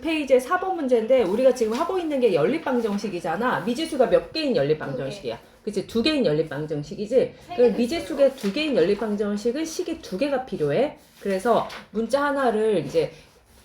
페이지의 4번 문제인데 우리가 지금 하고 있는 게 연립방정식이잖아. 미지수가 몇 개인 연립방정식이야? 그치 두 개인 연립방정식이지. 그 미지수의 두 개인 연립방정식은 식이 두 개가 필요해. 그래서 문자 하나를 이제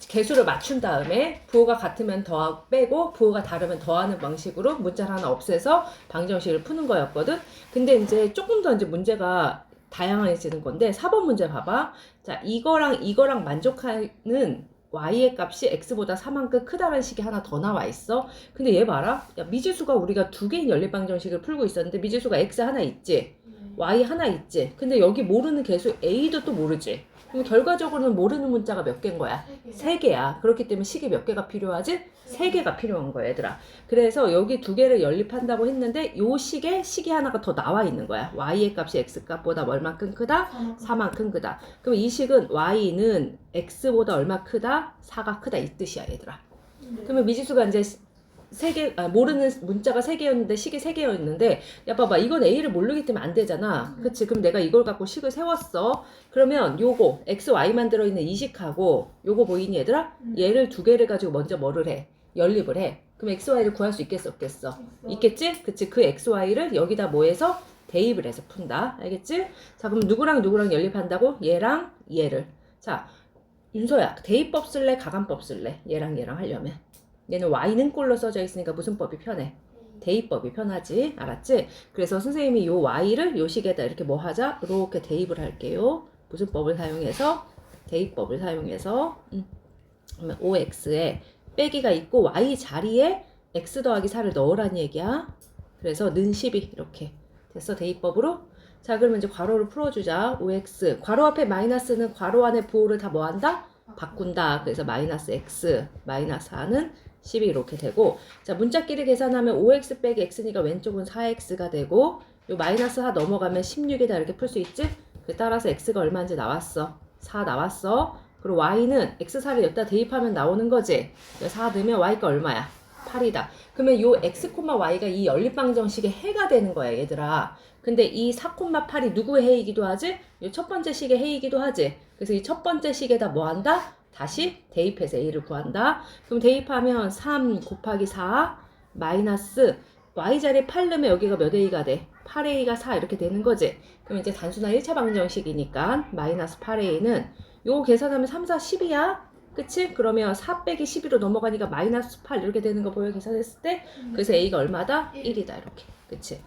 개수를 맞춘 다음에 부호가 같으면 더 빼고 부호가 다르면 더하는 방식으로 문자를 하나 없애서 방정식을 푸는 거였거든. 근데 이제 조금 더 이제 문제가 다양해지는 건데 4번 문제 봐봐. 자 이거랑 이거랑 만족하는 y의 값이 x보다 3만큼 크다는 식이 하나 더 나와 있어. 근데 얘 봐라. 야, 미지수가 우리가 두 개인 연립방정식을 풀고 있었는데 미지수가 x 하나 있지. y 하나 있지. 근데 여기 모르는 개수 a도 또 모르지. 그럼 결과적으로는 모르는 문자가 몇 개인 거야? 세 개야. 그렇기 때문에 식이 몇 개가 필요하지? 세 개가 필요한 거야, 얘들아. 그래서 여기 두 개를 연립한다고 했는데 요 식에 식이 하나가 더 나와 있는 거야. y의 값이 x 값보다 얼마큼 크다? 4만큼 크다. 그럼 이 식은 y는 x보다 얼마 크다? 4가 크다 이 뜻이야, 얘들아. 그러면 미지수가 이제 세 개, 아, 모르는 문자가 세 개였는데 식이 세 개였는데 야 봐봐 이건 a를 모르기 때문에 안 되잖아 그치 그럼 내가 이걸 갖고 식을 세웠어 그러면 요거 x, y만 들어있는 이 식하고 요거 보이니 얘들아? 얘를 두 개를 가지고 먼저 뭐를 해? 연립을 해 그럼 x, y를 구할 수 있겠어 없겠어? 있겠지? 그치 그 x, y를 여기다 뭐 해서 대입을 해서 푼다 알겠지? 자 그럼 누구랑 누구랑 연립한다고? 얘랑 얘를 자 윤서야 대입법 쓸래 가간법 쓸래? 얘랑 얘랑 하려면 얘는 y는 꼴로 써져 있으니까 무슨 법이 편해? 대입법이 편하지 알았지? 그래서 선생님이 요 y를 요 식에다 이렇게 뭐 하자? 이렇게 대입을 할게요 무슨 법을 사용해서? 대입법을 사용해서 음. 그러면 5x에 빼기가 있고 y 자리에 x 더하기 4를 넣으라는 얘기야 그래서 는12 이렇게 됐어 대입법으로 자 그러면 이제 괄호를 풀어주자 5x 괄호 앞에 마이너스는 괄호 안에 부호를 다 뭐한다? 바꾼다. 그래서 마이너스 x 마이너스 4는 12 이렇게 되고 자 문자끼리 계산하면 5x 빼기 x니까 왼쪽은 4x가 되고 요 마이너스 4 넘어가면 16이다 이렇게 풀 수 있지? 그 따라서 x가 얼마인지 나왔어. 4 나왔어. 그리고 y는 x4를 여기다 대입하면 나오는 거지? 4 넣으면 y가 얼마야? 8이다. 그러면 요 x, y가 이 연립방정식의 해가 되는 거야 얘들아 근데 이 4,8이 누구의 해이기도 하지? 이 첫 번째 식의 해이기도 하지 그래서 이 첫 번째 식에다 뭐 한다? 다시 대입해서 a를 구한다. 그럼 대입하면 3 곱하기 4 마이너스 y자리에 8 넣으면 여기가 몇 a가 돼? 8a가 4 이렇게 되는 거지. 그럼 이제 단순한 1차 방정식이니까 마이너스 8a는 요거 계산하면 3, 4, 10이야. 그치? 그러면 4 빼기 12로 넘어가니까 마이너스 8 이렇게 되는 거 보여 계산했을 때 그래서 a가 얼마다? 1이다 이렇게 그치?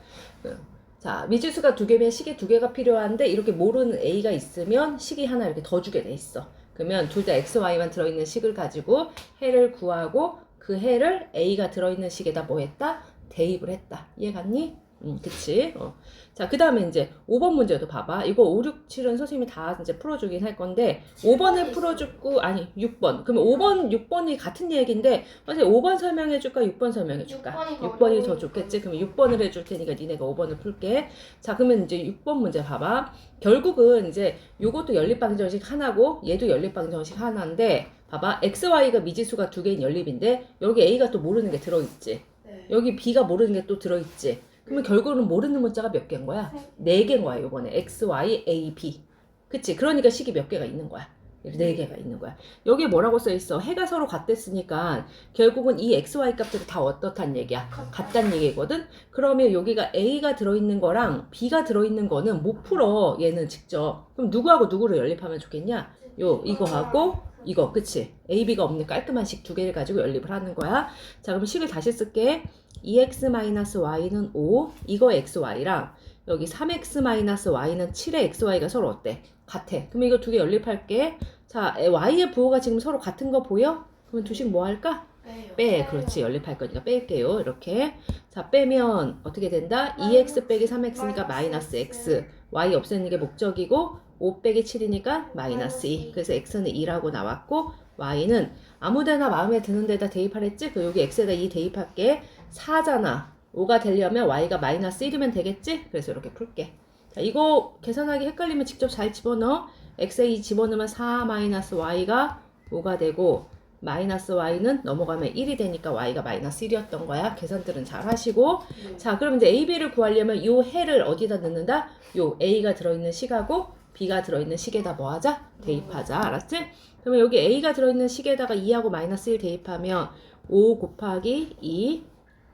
응. 자 미지수가 두 개면 식이 두 개가 필요한데 이렇게 모르는 a가 있으면 식이 하나 이렇게 더 주게 돼 있어 그러면 둘 다 x, y만 들어있는 식을 가지고 해를 구하고 그 해를 a가 들어있는 식에다 뭐 했다? 대입을 했다. 이해 갔니? 음, 그치? 어. 자, 그 다음에 이제 5번 문제도 봐봐. 이거 5, 6, 7은 선생님이 다 이제 풀어주긴 할 건데, 5번을 풀어주고, 아니, 6번. 그러면 5번, 6번이 같은 얘기인데, 선생님 5번 설명해줄까? 6번 설명해줄까? 6번이 더 6번이 더. 좋겠지? 그러면 6번을 해줄 테니까 니네가 5번을 풀게. 자, 그러면 이제 6번 문제 봐봐. 결국은 이제 요것도 연립방정식 하나고, 얘도 연립방정식 하나인데, 봐봐. x, y가 미지수가 두 개인 연립인데, 여기 a가 또 모르는 게 들어있지. 네. 여기 b가 모르는 게 또 들어있지. 그러면 결국은 모르는 문자가 몇 개인 거야? 네 개인 거야, 요번에. x, y, a, b. 그치? 그러니까 식이 몇 개가 있는 거야. 네 개가 있는 거야. 여기에 뭐라고 써 있어? 해가 서로 같댔으니까 결국은 이 x, y 값들이 다 어떻단 얘기야? 같단 얘기거든? 그러면 여기가 a가 들어있는 거랑 b가 들어있는 거는 못 풀어, 얘는 직접. 그럼 누구하고 누구를 연립하면 좋겠냐? 요, 이거하고 이거, 그치? a, b가 없는 깔끔한 식 두 개를 가지고 연립을 하는 거야. 자, 그럼 식을 다시 쓸게. 2x-y는 5, 이거 xy랑 여기 3x-y는 7의 xy가 서로 어때? 같아. 그럼 이거 두 개 연립할게. 자, y의 부호가 지금 서로 같은 거 보여? 그러면 두식 뭐 할까? 빼요. 빼. 그렇지. 연립할 거니까 뺄게요. 이렇게. 자, 빼면 어떻게 된다? 2x 빼기 3x니까 마이너스 x. y 없애는 게 목적이고 5 빼기 7이니까 마이너스 2. 그래서 x는 2라고 나왔고 y는 아무데나 마음에 드는 데다 대입하랬지? 그 여기 x에다 2 대입할게. 4잖아. 5가 되려면 y가 마이너스 1이면 되겠지? 그래서 이렇게 풀게. 자, 이거 계산하기 헷갈리면 직접 잘 집어넣어. x에 2 집어넣으면 4 마이너스 y가 5가 되고 마이너스 y는 넘어가면 1이 되니까 y가 마이너스 1이었던 거야. 계산들은 잘 하시고. 자, 그럼 이제 a, b를 구하려면 요 해를 어디다 넣는다? 요 a가 들어있는 식하고 B가 들어있는 식에다 뭐 하자? 대입하자. 알았지? 그러면 여기 A가 들어있는 식에다가 2하고 마이너스 1 대입하면 5 곱하기 2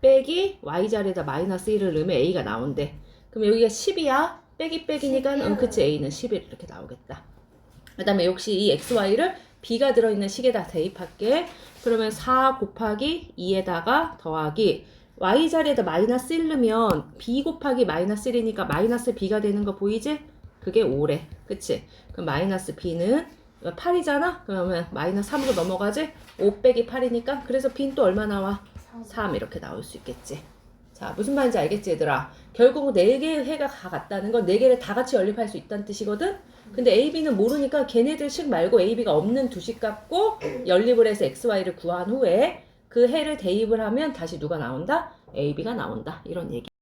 빼기 Y자리에다 마이너스 1을 넣으면 A가 나온대. 그럼 여기가 10이야? 빼기 빼기니까 응 그치 A는 11 이렇게 나오겠다. 그 다음에 역시 이 XY를 B가 들어있는 식에다 대입할게. 그러면 4 곱하기 2에다가 더하기 Y자리에다 마이너스 1 넣으면 B 곱하기 마이너스 1이니까 마이너스 B가 되는 거 보이지? 그게 5래. 그치? 그럼 마이너스 B는 8이잖아? 그러면 마이너스 3으로 넘어가지? 5 빼기 8이니까 그래서 B는 또 얼마 나와? 3 이렇게 나올 수 있겠지. 자, 무슨 말인지 알겠지, 얘들아? 결국 4개의 해가 다 같다는 건 4개를 다 같이 연립할 수 있다는 뜻이거든? 근데 A, B는 모르니까 걔네들 식 말고 A, B가 없는 두 식 갖고 연립을 해서 X, Y를 구한 후에 그 해를 대입을 하면 다시 누가 나온다? A, B가 나온다. 이런 얘기.